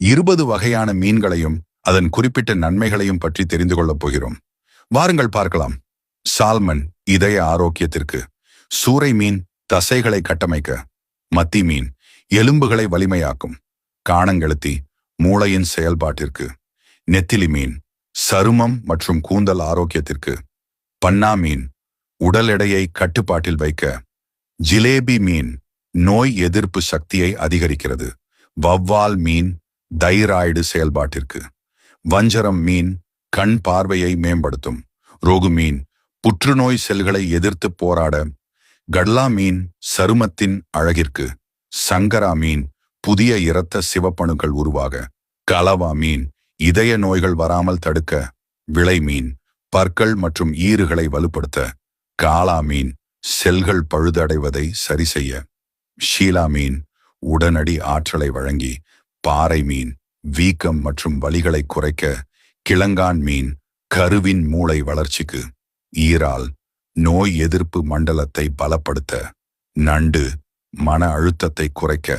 இருபது வகையான மீன்களையும் அதன் குறிப்பிட்ட நன்மைகளையும் பற்றி தெரிந்து கொள்ளப் போகிறோம். வாருங்கள் பார்க்கலாம். சால்மன் இதய ஆரோக்கியத்திற்கு சூறை மீன் தசைகளை கட்டமைக்க மத்தி மீன் எலும்புகளை வலிமையாக்கும் காணங்கெழுத்தி மூளையின் செயல்பாட்டிற்கு நெத்திலி மீன் சருமம் மற்றும் கூந்தல் ஆரோக்கியத்திற்கு பன்னா மீன் உடல் எடையை கட்டுப்பாட்டில் வைக்க ஜிலேபி மீன் நோய் எதிர்ப்பு சக்தியை அதிகரிக்கிறது வவ்வால் மீன் தைராய்டு செயல்பாட்டிற்கு. வஞ்சரம் மீன் கண் பார்வையை மேம்படுத்தும். ரோகு மீன் புற்றுநோய் செல்களை எதிர்த்து போராட. கட்லா மீன் சருமத்தின் அழகிற்கு. சங்கரா மீன் புதிய இரத்த சிவப்பணுக்கள் உருவாக. கலவா மீன் இதய நோய்கள் வராமல் தடுக்க. விளை மீன் பற்கள் மற்றும் ஈறுகளை வலுப்படுத்த. காளா மீன் செல்கள் பழுதடைவதை சரி செய்ய ஷீலா மீன் உடனடி ஆற்றலை வழங்கி பாறை மீன் வீக்கம் மற்றும் வலிகளை குறைக்க கிழங்கான் மீன் கருவின் மூளை வளர்ச்சிக்கு ஈரால் நோய் எதிர்ப்பு மண்டலத்தை பலப்படுத்த நண்டு மன அழுத்தத்தை குறைக்க